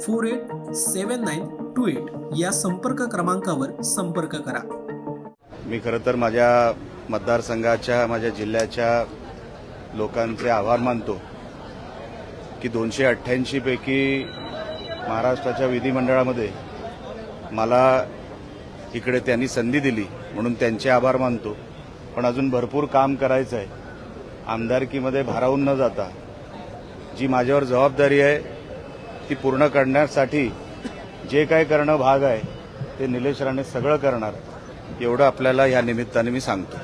four eight seven nine two eight या संपर्क क्रमांकावर संपर्क करा. मी खरं तर माझ्या मतदारसंघाच्या माझ्या जिल्ह्याच्या लोकांचे आभार मानतो की दोनशे अठ्ठ्याऐंशी पैकी महाराष्ट्राच्या विधिमंडळामध्ये मला इकडे त्यांनी संधी दिली म्हणून त्यांचे आभार मानतो. पण अजून भरपूर काम करायचं आहे आमदारकीमध्ये भारावून न जाता जी माझ्यावर जबाबदारी आहे ती पूर्ण करण्यासाठी जे काय करणं भाग आहे ते निलेश राणे सगळं करणार. एवढं आपल्याला या निमित्ताने मी सांगतो.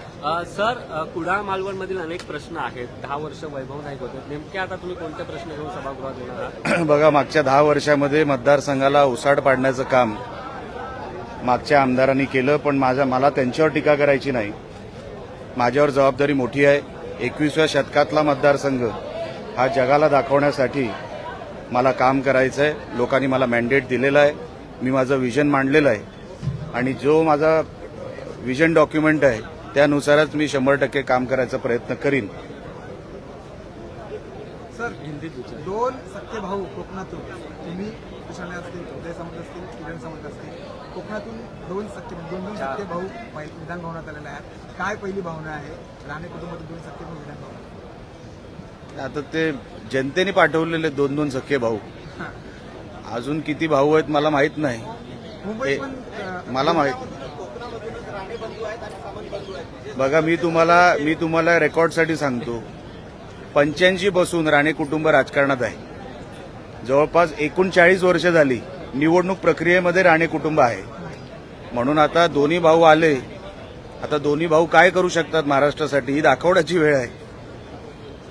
सर कुडाळ मालवणमधील अनेक प्रश्न आहेत. दहा वर्ष वैभव नाईक होते. नेमके आता तुम्ही कोणते प्रश्न घेऊन सभागृहात येणार आहात? बघा मागच्या दहा वर्षामध्ये मतदारसंघाला उसाड पाडण्याचं काम मागच्या आमदारांनी केलं पण माझ्या मला त्यांच्यावर टीका करायची नाही. माझ्यावर जबाबदारी मोठी आहे. एकविसव्या शतकातला मतदारसंघ हा जगाला दाखवण्यासाठी मला काम करायचं आहे लोकांनी मला मॅन्डेट दिलेलं आहे मी माझं विजन मांडलेलं आहे. आणि जो माझा विजन डॉक्युमेंट आहे त्यानुसारच मी शंभर टक्के काम करायचा प्रयत्न करीन. सर दोन सत्य भाऊ कोकणातून तुम्ही असतील उदय असतील किरण समज असतील कोकणातून दोन सत्य दोन दोन सख्खे भाऊ पहि- विधान भवनात आलेले आहेत. काय पहिली भावना आहे? राणे कुटुंबातून दोन सत्य भाऊ विधान भवनात आता ते जनतेने पाठवलेले दोन दोन सख्खे भाऊ. अजून किती भाऊ आहेत मला माहीत नाही. मला माहीत बघा मी तुम्हाला मी तुम्हाला रेकॉर्डसाठी सांगतो. पंच्याऐंशी पासून राणे कुटुंब राजकारणात आहे. जवळपास एकोणचाळीस वर्ष झाली निवडणूक प्रक्रियेमध्ये राणे कुटुंब आहे. म्हणून आता दोन्ही भाऊ आले. आता दोन्ही भाऊ काय करू शकतात महाराष्ट्रासाठी ही दाखवण्याची वेळ आहे.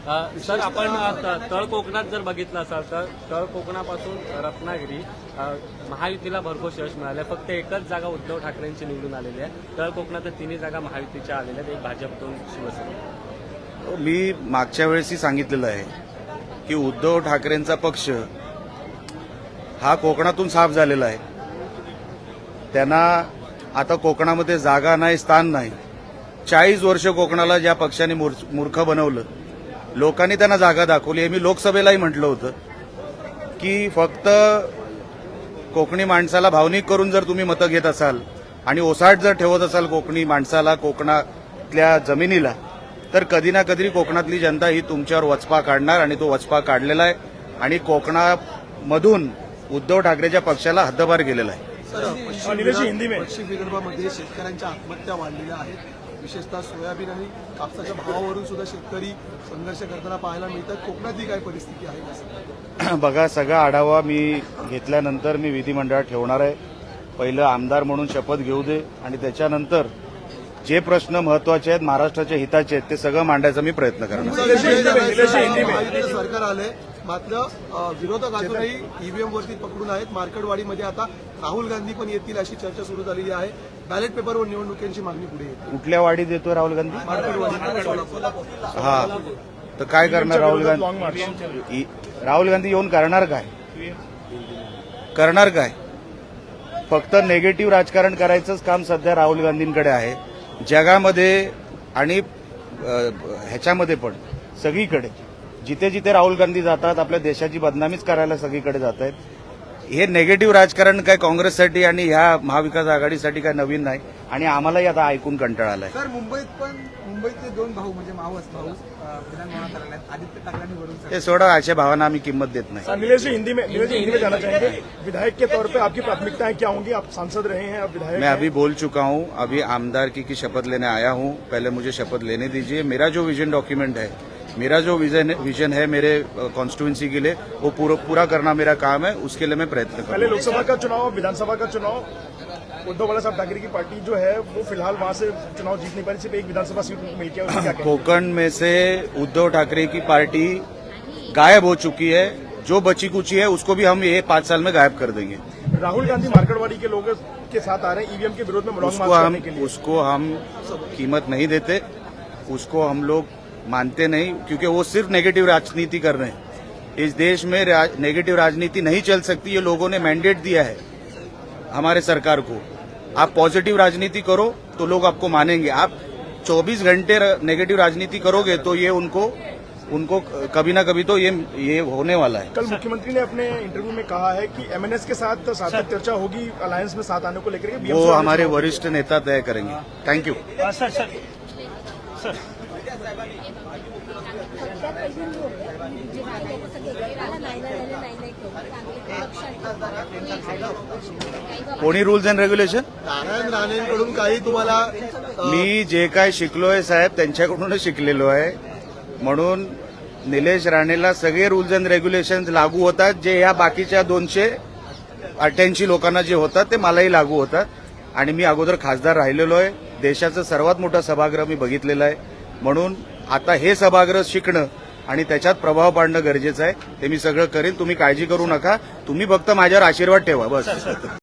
सर आपण तळ कोकणात जर बघितलं असाल तर तळ कोकणापासून रत्नागिरी महायुतीला भरपूर यश मिळालं फक्त एकच जागा उद्धव ठाकरेंची निवडून आलेली आहे. तळ कोकणात तिन्ही जागा महायुतीच्या आलेल्या आहेत. एक भाजप दोन शिवसेना हो, मी मागच्या वेळेसही सांगितलेलं आहे की उद्धव ठाकरेंचा पक्ष हा कोकणातून साफ झालेला आहे. त्यांना आता कोकणामध्ये जागा नाही स्थान नाही. चाळीस वर्ष कोकणाला ज्या पक्षाने मूर्ख बनवलं लोकांनी त्यांना जागा दाखवली आहे. मी लोकसभेलाही म्हटलं होतं की फक्त कोकणी माणसाला भावनिक करून जर तुम्ही मतं घेत असाल आणि ओसाट जर ठेवत असाल कोकणी माणसाला कोकणातल्या जमिनीला तर कधी ना कधी कोकणातली जनता ही तुमच्यावर वचपा काढणार आणि तो वचपा काढलेला आहे. आणि कोकणामधून उद्धव ठाकरेच्या पक्षाला हद्दपार गेलेला आहे. शेतकऱ्यांच्या आत्महत्या वाढलेल्या आहेत. विशेषतः सोयाबीन आणि कापसाच्या भावावरून सुद्धा शेतकरी संघर्ष करताना पाहायला मिळतात. कोकणातली काय परिस्थिती आहे? बघा सगळा आढावा मी घेतल्यानंतर मी विधिमंडळात ठेवणार आहे. पहिलं आमदार म्हणून शपथ घेऊ दे आणि त्याच्यानंतर जे प्रश्न महत्त्वाचे आहेत महाराष्ट्राच्या हिताचे आहेत ते सगळं मांडायचा मी प्रयत्न करणार सरकार आलंय. मात्र विरोधक अजूनही ईव्हीएम वरती पकडून आहेत. मार्केटवाडीमध्ये आता राहुल गांधी पण येतील अशी चर्चा सुरू झालेली आहे. बॅलेट पेपरवर निवडणुकीची मागणी पुढे येते. कुठल्या वाढीत येतोय राहुल गांधी? मार्केटवाडी. हा. तर काय करणार राहुल गांधी? इ- राहुल गांधी येऊन करणार काय? करणार काय? फक्त नेगेटिव्ह राजकारण करायचंच काम सध्या राहुल गांधींकडे आहे. जगामध्ये आणि ह्याच्यामध्ये पण सगळीकडे. जिथे जिथे राहुल गांधी जातात आपल्या देशाची बदनामीच करायला सगळीकडे जात आहेत हे नेगेटिव्ह राजकारण काय काँग्रेससाठी आणि ह्या महाविकास आघाडीसाठी काय नवीन नाही आणि आम्हालाही आता ऐकून कंटाळा आलाय सर मुंबईत पण मुंबईतले दोन भाऊ म्हणजे मावस भाऊ आदित्य ठाकरे ते सोडा अशा भावांना आम्ही किंमत देत नाही. सर नीलेश जी हिंदी में हिंदी में जाना चाहेंगे? विधायक के तौर पे आपकी प्राथमिकताएं क्या होंगी? आप सांसद रहे हैं आप विधायक मैं। अभी बोल चुका हूं अभी आमदार की, की शपथ लेने आया हूं। पहले मुझे शपथ लेने दीजिए। मेरा जो विजन डॉक्यूमेंट है मेरा जो विजन विजन है मेरे कॉन्स्टिट्यूंसी के लिए वो पूरा पूरा करना मेरा काम है उसके लिए मैं प्रयत्न पहले लोकसभा का चुनाव विधानसभा का चुनाव उद्धव बाला साहब ठाकरे की पार्टी जो है वो फ़िलहाल वहाँ से चुनाव जीत नहीं पाई सिर्फ़ एक विधानसभा सीट मिलकर कोकण में से उद्धव ठाकरे की पार्टी गायब हो चुकी है जो बची कुची है उसको भी हम ये पाँच साल में गायब कर देंगे। राहुल गांधी मार्केटवाड़ी के लोगों के साथ आ रहे हैं ईवीएम के विरोध में उसको हम के लिए। उसको हम कीमत नहीं देते उसको हम लोग मानते नहीं क्योंकि वो सिर्फ़ नेगेटिव राजनीति कर रहे हैं। इस देश में राज, नेगेटिव राजनीति नहीं चल सकती ये लोगों ने मैंडेट दिया है हमारे सरकार को। आप पॉजिटिव राजनीति करो तो लोग आपको मानेंगे। आप 24 घंटे नेगेटिव राजनीति करोगे तो ये उनको उनको कभी ना कभी तो ये ये होने वाला है। कल मुख्यमंत्री ने अपने इंटरव्यू में कहा है कि एमएनएस के साथ सार्थक चर्चा होगी अलायंस में साथ आने को लेकर वो हमारे वरिष्ठ नेता तय करेंगे। Thank you sir sir. Sir सगळ्यात पहिली लोक सगळे नाही नाही नाही नाही कोणी रूल्स अँड रेग्युलेशन नारायण राणेंकडून काही तुम्हाला मी जे काय शिकलोय साहेब त्यांच्याकडूनच शिकलेलो आहे. म्हणून निलेश राणेला सगळे रूल्स अँड रेग्युलेशन लागू होतात. जे या बाकीच्या दोनशे अठ्ठ्याऐंशी लोकांना जे होतात ते मलाही लागू होतात. आणि मी अगोदर खासदार राहिलेलो आहे. देशाचं सर्वात मोठं सभागृह मी बघितलेलं आहे. म्हणून आता हे सभागृह शिकणं आणि त्याच्यात प्रभाव पाडणं गरजेचं आहे. ते मी सगळं करेन. तुम्ही काळजी करू नका. तुम्ही फक्त माझ्यावर आशीर्वाद ठेवा. बस.